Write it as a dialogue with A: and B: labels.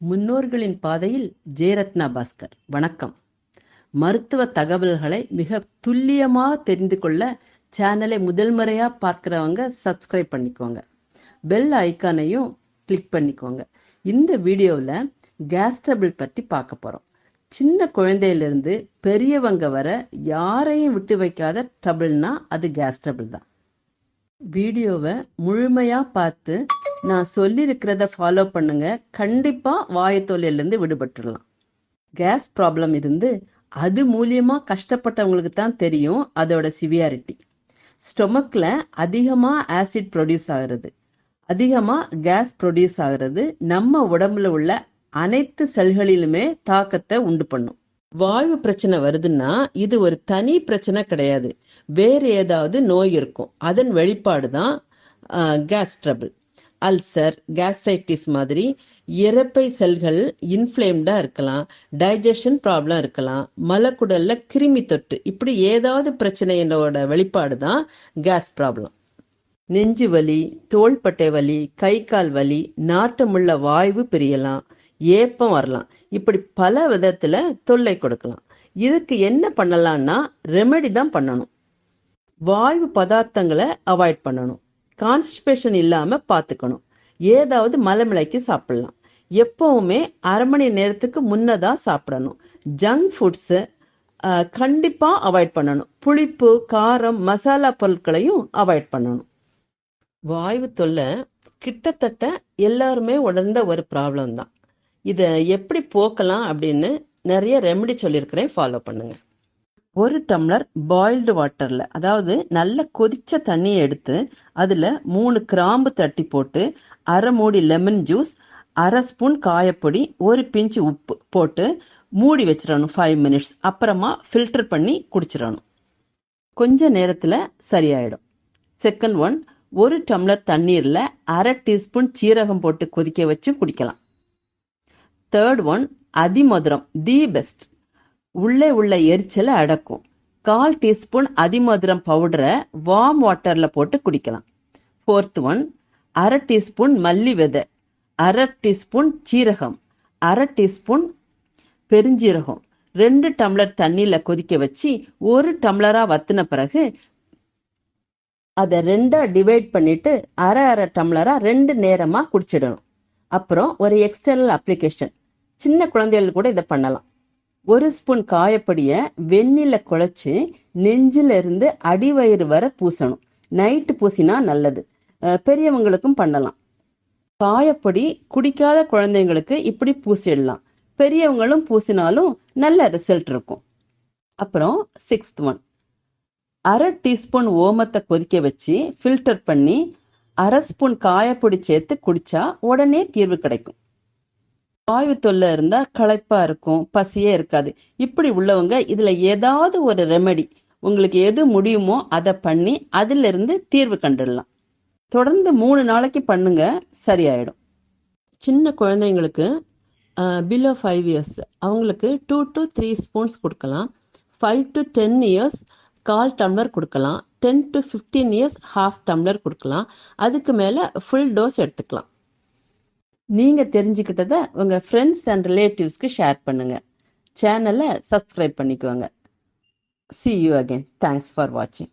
A: முன்னோர்களின் பாதையில் ஜெயரத்னா பாஸ்கர். வணக்கம். மருத்துவ தகவல்களை மிக துல்லியமாக தெரிந்து கொள்ள சேனலை முதல் முறையாக பார்க்குறவங்க சப்ஸ்கிரைப் பண்ணிக்கோங்க. பெல் ஐக்கானையும் கிளிக் பண்ணிக்கோங்க. இந்த வீடியோவில் கேஸ் ட்ரபிள் பற்றி பார்க்க போகிறோம் சின்ன குழந்தையிலிருந்து பெரியவங்க வர யாரையும் விட்டு வைக்காத ட்ரபிள்னா அது கேஸ் ட்ரபிள் தான். வீடியோவை முழுமையாக பார்த்து நான் சொல்லியிருக்கிறத ஃபாலோ பண்ணுங்க. கண்டிப்பாக வாயத்தொல்லையிலேருந்து விடுபட்டுடலாம். கேஸ் ப்ராப்ளம் இருந்து அது மூலியமாக கஷ்டப்பட்டவங்களுக்கு தான் தெரியும் அதோட சிவியாரிட்டி ஸ்டொமக்கில் அதிகமாக ஆசிட் ப்ரொடியூஸ் ஆகிறது. அதிகமாக கேஸ் ப்ரொடியூஸ் ஆகிறது நம்ம உடம்புல உள்ள அனைத்து செல்களிலுமே தாக்கத்தை உண்டு பண்ணும். வாயு பிரச்சனை வருதுன்னா இது ஒரு தனி பிரச்சனை கிடையாது. வேறு ஏதாவது நோய் இருக்கும். அதன் வெளிப்பாடு தான் கேஸ் ட்ரபிள் அல்சர் கேஸ்ட்ரைட்டிஸ் மாதிரி இறப்பை செல்கள் இன்ஃப்ளேம்டாக இருக்கலாம். டைஜஷன் ப்ராப்ளம் இருக்கலாம். மலக்குடல்ல கிருமி தொற்று. இப்படி ஏதாவது பிரச்சனையோட வெளிப்பாடு தான் கேஸ் ப்ராப்ளம் நெஞ்சு வலி தோள்பட்டை வலி கை கால் வலி நாட்டமுள்ள வாய்வு பிரியலாம். ஏப்பம் வரலாம். இப்படி பல விதத்தில் தொல்லை கொடுக்கலாம். இதுக்கு என்ன பண்ணலாம்னா ரெமெடி தான் பண்ணணும். வாயு பதார்த்தங்களை அவாய்ட் பண்ணணும். கான்ஸ்டிபேஷன் இல்லாமல் பார்த்துக்கணும் ஏதாவது மலமிளைக்கு சாப்பிடலாம். எப்பவுமே அரை மணி நேரத்துக்கு முன்னதாக சாப்பிடணும். ஜங்க் ஃபுட்ஸு கண்டிப்பாக அவாய்ட் பண்ணணும். புளிப்பு காரம் மசாலா பொருட்களையும் அவாய்ட் பண்ணணும். வாயு தொல்லை கிட்டத்தட்ட எல்லாருமே உணர்ந்த ஒரு ப்ராப்ளம் தான். இதை எப்படி போக்கலாம் அப்படின்னு நிறைய ரெமெடி சொல்லியிருக்கிறேன். ஃபாலோ பண்ணுங்க. ஒரு டம்ளர் பாயில்டு வாட்டரில் அதாவது நல்ல கொதிச்ச தண்ணியை எடுத்து அதில் மூணு கிராம்பு தட்டி போட்டு அரை மூடி லெமன் ஜூஸ் அரை ஸ்பூன் காயப்பொடி ஒரு பிஞ்சு உப்பு போட்டு மூடி வச்சிடணும் ஃபைவ் மினிட்ஸ் அப்புறமா ஃபில்டர் பண்ணி குடிச்சிடணும். கொஞ்ச நேரத்தில் சரியாயிடும். செகண்ட் ஒன் ஒரு டம்ளர் தண்ணீரில் அரை டீஸ்பூன் சீரகம் போட்டு கொதிக்க வச்சு குடிக்கலாம். தேர்ட் ஒன் அதிமதுரம் தி பெஸ்ட் உள்ளே உள்ள எரிச்சலை அடக்கும். கால் டீஸ்பூன் அதிமதுரம் பவுடரை வார்ம் வாட்டரில் போட்டு குடிக்கலாம். ஃபோர்த் ஒன் அரை டீஸ்பூன் மல்லி விதை அரை டீஸ்பூன் சீரகம் அரை டீஸ்பூன் பெருஞ்சீரகம் ரெண்டு டம்ளர் தண்ணியில் கொதிக்க வச்சு ஒரு டம்ளராக வத்தின பிறகு அதை ரெண்டாக டிவைட் பண்ணிட்டு அரை அரை டம்ளராக ரெண்டு நேரமாக குடிச்சிடணும். அப்புறம் ஒரு எக்ஸ்டர்னல் அப்ளிகேஷன் சின்ன குழந்தைகள் கூட இதை பண்ணலாம். ஒரு ஸ்பூன் காயப்படியை வெந்நில குழச்சி நெஞ்சில இருந்து அடிவயிறு வர பூசணும். நைட்டு பூசினா நல்லது. பெரியவங்களுக்கும் பண்ணலாம். காயப்பொடி குடிக்காத குழந்தைங்களுக்கு இப்படி பூசிடலாம். பெரியவங்களும் பூசினாலும் நல்ல ரிசல்ட் இருக்கும். அப்புறம் சிக்ஸ்த் ஒன் அரை டீஸ்பூன் ஓமத்தை கொதிக்க வச்சு ஃபில்டர் பண்ணி அரை ஸ்பூன் காயப்பொடி சேர்த்து குடிச்சா உடனே தீர்வு கிடைக்கும். வாயு தொல்லை இருந்தா களைப்பா இருக்கும் பசியே இருக்காது. இப்படி உள்ளவங்க இதுல ஏதாவது ஒரு ரெமெடி உங்களுக்கு எது முடியுமோ அதை பண்ணி அதுல இருந்து தீர்வு கண்டுடலாம். தொடர்ந்து மூணு நாளைக்கு பண்ணுங்க சரியாயிடும். சின்ன குழந்தைங்களுக்கு பிலோ ஃபைவ் இயர்ஸ் அவங்களுக்கு டூ டு த்ரீ ஸ்பூன்ஸ் கொடுக்கலாம். ஃபைவ் டு டென் இயர்ஸ் கால் டம்ளர் கொடுக்கலாம். Ten to fifteen years half tumbler கொடுக்கலாம். அதுக்கு மேலே ஃபுல் டோஸ் எடுத்துக்கலாம். நீங்கள் தெரிஞ்சுக்கிட்டதை உங்கள் ஃப்ரெண்ட்ஸ் அண்ட் ரிலேட்டிவ்ஸ்க்கு ஷேர் பண்ணுங்கள் சேனலை சப்ஸ்கிரைப் பண்ணிக்கோங்க. See you again thanks for வாட்சிங்